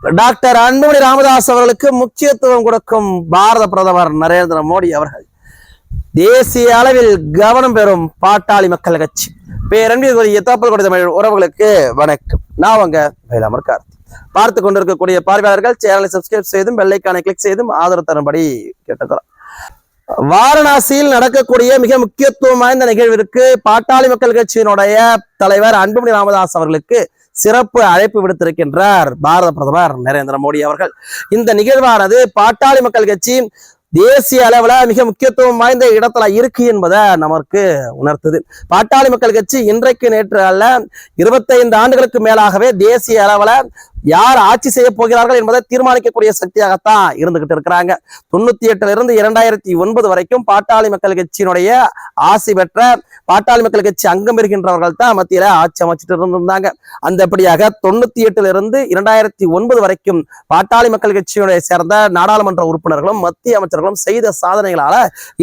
Doctor Anbumani Ramadoss அவர்களுக்கு முக்கியத்துவம் கொடுக்கும் பாரத பிரதமர் நரேந்திர மோடி அவர்கள். தேசிய அளவில் கவனம் பெறும் பாட்டாளி மக்கள் கட்சி. பேரன்பிற்குரிய தாப்பல் கொடி தமிழ் உறவுகளுக்கு வணக்கம். நான் உங்க வேளாமர் கார்த்தி பார்த்து கொண்டிருக்கக்கூடிய பார்வையாளர்கள் சேனலை சப்ஸ்கிரைப் செய்தும் பெல்லைக்கானை கிளிக் செய்தும் ஆதரவு தரும்படி கேட்டுக்கிறோம். வாரணாசியில் நடக்கக்கூடிய மிக முக்கியத்துவம் வாய்ந்த நிகழ்விற்கு பாட்டாளி மக்கள் கட்சியினுடைய தலைவர் அன்புமணி ராமதாஸ் அவர்களுக்கு சிறப்பு அழைப்பு விடுத்திருக்கின்றார் பாரத பிரதமர் நரேந்திர மோடி அவர்கள். இந்த நிகழ்வானது பாட்டாளி மக்கள் கட்சி தேசிய அளவுல மிக முக்கியத்துவம் வாய்ந்த இடத்துல இருக்கு என்பதை நமக்கு உணர்த்துது. பாட்டாளி மக்கள் கட்சி இன்றைக்கு நேற்று அல்ல இருபத்தைந்து ஆண்டுகளுக்கு மேலாகவே தேசிய அளவுல யார் ஆட்சி செய்ய போகிறார்கள் என்பதை தீர்மானிக்கக்கூடிய சக்தியாகத்தான் இருந்துகிட்டு இருக்கிறாங்க. தொண்ணூத்தி எட்டுல இருந்து இரண்டாயிரத்தி ஒன்பது வரைக்கும் பாட்டாளி மக்கள் கட்சியினுடைய ஆசி பெற்ற பாட்டாளி மக்கள் கட்சி அங்கம் பெறுகின்றவர்கள் தான் மத்தியில ஆட்சி அமைச்சிட்டு இருந்திருந்தாங்க. அந்தபடியாக தொண்ணூத்தி எட்டுல இருந்து இரண்டாயிரத்தி ஒன்பது வரைக்கும் பாட்டாளி மக்கள் கட்சியுடைய சேர்ந்த நாடாளுமன்ற உறுப்பினர்களும் மத்திய அமைச்சர்களும் செய்த சாதனைகளால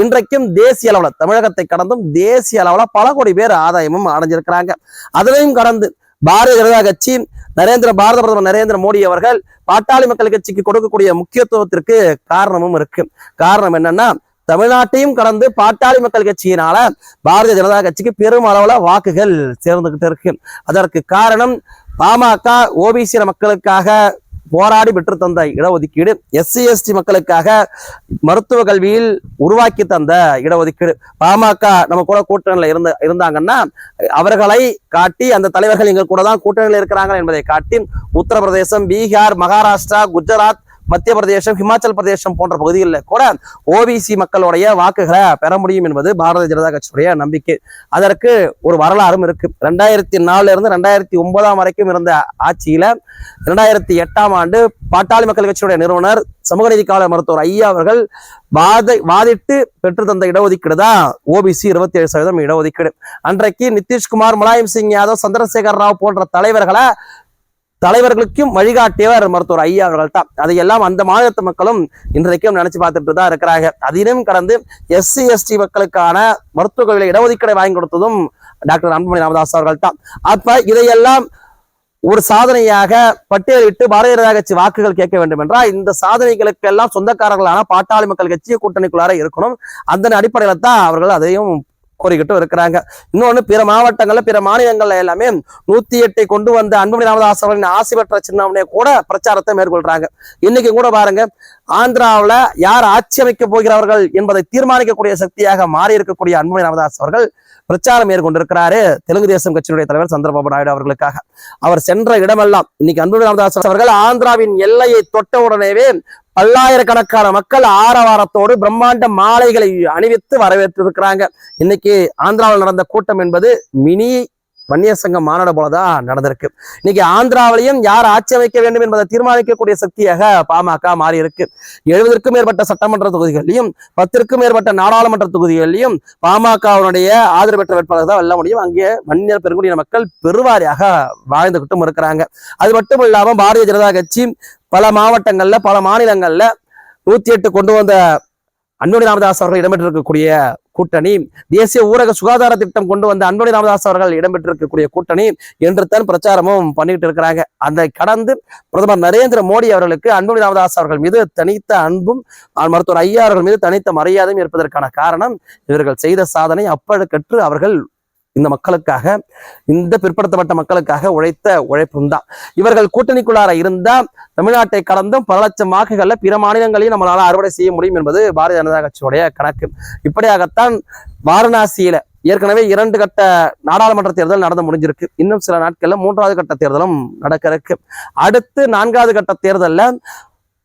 இன்றைக்கும் தேசிய அளவுல தமிழகத்தை கடந்தும் தேசிய அளவுல பல கோடி பேர் ஆதாயமும் அடைஞ்சிருக்கிறாங்க. அதனையும் கடந்து பாரதிய ஜனதா கட்சி நரேந்திர பாரத பிரதமர் நரேந்திர மோடி அவர்கள் பாட்டாளி மக்கள் கட்சிக்கு கொடுக்கக்கூடிய முக்கியத்துவத்திற்கு காரணமும் இருக்கு. காரணம் என்னன்னா தமிழ்நாட்டையும் கடந்து பாட்டாளி மக்கள் கட்சியினால பாரதிய ஜனதா கட்சிக்கு பெரும் அளவுல வாக்குகள் சேர்ந்துகிட்டு இருக்கு. அதற்கு காரணம் பாமக ஓபிசி மக்களுக்காக போராடி பெற்று தந்த இடஒதுக்கீடு எஸ்சி எஸ்டி மக்களுக்காக மருத்துவ கல்வியில் உருவாக்கி தந்த இடஒதுக்கீடு. பாமக நம்ம கூட கூட்டணியில் இருந்த இருந்தாங்கன்னா அவர்களை காட்டி அந்த தலைவர்கள் எங்கள் கூட தான் கூட்டணியில் இருக்கிறாங்க என்பதை காட்டி உத்தரப்பிரதேசம் பீகார் மகாராஷ்டிரா குஜராத் மத்திய பிரதேசம் ஹிமாச்சல் பிரதேசம் போன்ற பகுதிகளில் கூட ஓபிசி மக்களுடைய வாக்குகளை பெற முடியும் என்பது பாரதிய ஜனதா கட்சியுடைய நம்பிக்கை. அதற்கு ஒரு வரலாறும் இருக்கு. ரெண்டாயிரத்தி நாலுல இருந்து ரெண்டாயிரத்தி ஒன்பதாம் வரைக்கும் இருந்த ஆட்சியில ரெண்டாயிரத்தி எட்டாம் ஆண்டு பாட்டாளி மக்கள் கட்சியுடைய நிறுவனர் சமூக நீதி கால மருத்துவர் ஐயா அவர்கள் வாத வாதிட்டு பெற்று தந்த இடஒதுக்கீடு தான் ஓபிசி இருபத்தி ஏழு சதவீதம் இடஒதுக்கீடு. அன்றைக்கு நிதிஷ்குமார் முலாயம் சிங் யாதவ் சந்திரசேகர் ராவ் போன்ற தலைவர்களை தலைவர்களுக்கும் வழிகாட்டியவர் மருத்துவர் ஐயா அவர்கள் தான். அதையெல்லாம் அந்த மாநிலத்து மக்களும் இன்றைக்கும் நினைச்சு பார்த்துட்டு தான் இருக்கிறாங்க அதிலும் கடந்து எஸ்சி எஸ்டி மக்களுக்கான மருத்துவர்களில் கல்வியில இடஒதுக்கீடை வாங்கி கொடுத்ததும் டாக்டர் அன்புமணி ராமதாஸ் அவர்கள் தான். அப்ப இதையெல்லாம் ஒரு சாதனையாக பட்டியலிட்டு பாரதிய ஜனதா கட்சி வாக்குகள் கேட்க வேண்டும் என்றால் இந்த சாதனைகளுக்கு எல்லாம் சொந்தக்காரர்களான பாட்டாளி மக்கள் கட்சி கூட்டணிக்குள்ளார இருக்கணும். அந்த அடிப்படையில தான் அவர்கள் அதையும் கோரிக்கிட்டும் இருக்கிறாங்க. இன்னொன்னு பிற மாவட்டங்கள்ல பிற மாநிலங்கள்ல எல்லாமே நூத்தி எட்டை கொண்டு வந்த அன்புமணி ராமதாஸ் அவர்களின் ஆசி பெற்ற சின்னவனே கூட பிரச்சாரத்தை மேற்கொள்றாங்க. இன்னைக்கு கூட பாருங்க ஆந்திராவுல யார் ஆட்சி அமைக்க போகிறவர்கள் என்பதை தீர்மானிக்கக்கூடிய சக்தியாக மாறி இருக்கக்கூடிய அன்புமணி ராமதாஸ் அவர்கள் பிரச்சாரம் மேற்கொண்டிருக்கிறாரு தெலுங்கு தேசம் கட்சியினுடைய தலைவர் சந்திரபாபு நாயுடு அவர்களுக்காக. அவர் சென்ற இடமெல்லாம் இன்னைக்கு அன்புமணி ராமதாஸ் அவர்கள் ஆந்திராவின் எல்லையை தொட்ட உடனேவே பல்லாயிரக்கணக்கான மக்கள் ஆரவாரத்தோடு பிரம்மாண்ட மாலைகளை அணிவித்து வரவேற்று இருக்கிறாங்க இன்னைக்கு ஆந்திராவில் நடந்த கூட்டம் என்பது மினி வன்னியர் சங்க மாநாடு போலதான் நடந்திருக்கு. இன்னைக்கு ஆந்திராவிலையும் யார் ஆட்சி அமைக்க வேண்டும் என்பதை தீர்மானிக்கக்கூடிய சக்தியாக பாமக மாறி இருக்கு எழுபதற்கும் மேற்பட்ட சட்டமன்ற தொகுதிகளிலும் பத்திற்கும் மேற்பட்ட நாடாளுமன்ற தொகுதிகளிலும் பாமகவுடைய ஆதரவு பெற்ற வேட்பாளர் தான் வெல்ல முடியும். அங்கே வன்னியர் பெருங்குடியின மக்கள் பெருவாரியாக வாழ்ந்துகிட்டும் இருக்கிறாங்க. அது மட்டும் இல்லாமல் பாரதிய ஜனதா கட்சி பல மாவட்டங்கள்ல பல மாநிலங்கள்ல நூத்தி எட்டு கொண்டு வந்த அன்புமணி ராமதாஸ் அவர்கள் இடம்பெற்றிருக்கக்கூடிய கூட்டணி தேசிய ஊரக சுகாதார திட்டம் கொண்டு வந்த அன்புமணி ராமதாஸ் அவர்கள் இடம்பெற்றிருக்கக்கூடிய கூட்டணி என்று தான் பிரச்சாரமும் பண்ணிட்டு இருக்கிறாங்க. அதை கடந்து பிரதமர் நரேந்திர மோடி அவர்களுக்கு அன்புமணி ராமதாஸ் அவர்கள் மீது தனித்த அன்பும் மருத்துவர் ஐயா அவர்கள் மீது தனித்த மரியாதையும் இருப்பதற்கான காரணம் இவர்கள் செய்த சாதனை அப்பழுக்கற்று அவர்கள் இந்த மக்களுக்காக இந்த பிற்படுத்தப்பட்ட மக்களுக்காக உழைத்த உழைப்பும் தான் இவர்கள் கூட்டணிக்குள்ளார இருந்த தமிழ்நாட்டை கடந்தும் பல லட்சம் வாக்குகள்ல பிற மாநிலங்களையும் நம்மளால அறுவடை செய்ய முடியும் என்பது பாரதிய ஜனதா கட்சியுடைய கணக்கு. இப்படியாகத்தான் வாரணாசியில ஏற்கனவே இரண்டு கட்ட நாடாளுமன்ற தேர்தல் நடந்து முடிஞ்சிருக்கு. இன்னும் சில நாட்கள்ல மூன்றாவது கட்ட தேர்தலும் நடக்க இருக்கு. அடுத்து நான்காவது கட்ட தேர்தல்ல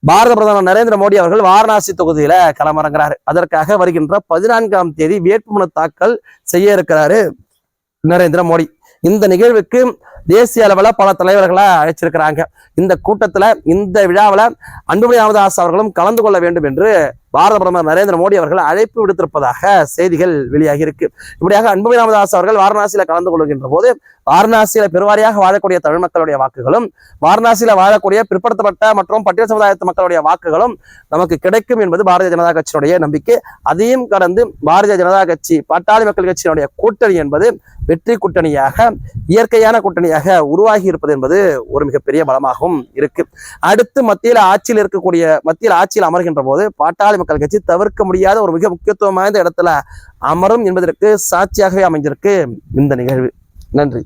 பாரத பிரதமர் நரேந்திர மோடி அவர்கள் வாரணாசி தொகுதியில களமிறங்குறாரு. அதற்காக வருகின்ற பதினான்காம் தேதி வேட்புமனு தாக்கல் செய்ய இருக்கிறாரு. நரேந்திர மோடி. இந்த நிகழ்வுக்கு தேசிய அளவில் பல தலைவர்களை அழைச்சிருக்கிறாங்க. இந்த கூட்டத்தில் இந்த விழாவில் அன்புமணி ராமதாஸ் அவர்களும் கலந்து கொள்ள வேண்டும் என்று பாரத பிரதமர் நரேந்திர மோடி அவர்கள் அழைப்பு விடுத்திருப்பதாக செய்திகள் வெளியாகி இருக்கு. இப்படியாக அன்புமணி ராமதாஸ் அவர்கள் வாரணாசியில கலந்து கொள்கின்ற போது வாரணாசியில பெருவாரியாக வாழக்கூடிய தமிழ் மக்களுடைய வாக்குகளும் வாரணாசியில வாழக்கூடிய பிற்படுத்தப்பட்ட மற்றும் பட்டியல் சமுதாயத்து மக்களுடைய வாக்குகளும் நமக்கு கிடைக்கும் என்பது பாரதிய ஜனதா கட்சியினுடைய நம்பிக்கை. அதையும் கடந்து பாரதிய ஜனதா கட்சி பாட்டாளி மக்கள் கட்சியினுடைய கூட்டணி என்பது வெற்றி கூட்டணியாக இயற்கையான கூட்டணியாக கூட்டணியாக உருவாகி இருப்பது என்பது ஒரு மிகப்பெரிய பலமாகவும் இருக்கு. அடுத்து மத்தியில் ஆட்சியில் இருக்கக்கூடிய மத்தியில் ஆட்சியில் அமர்கின்ற போது பாட்டாளி மக்கள் கட்சி தவிர்க்க முடியாத ஒரு மிக முக்கியத்துவம் வாய்ந்த இடத்துல அமரும் என்பதற்கு சாட்சியாகவே அமைஞ்சிருக்கு இந்த நிகழ்வு. நன்றி.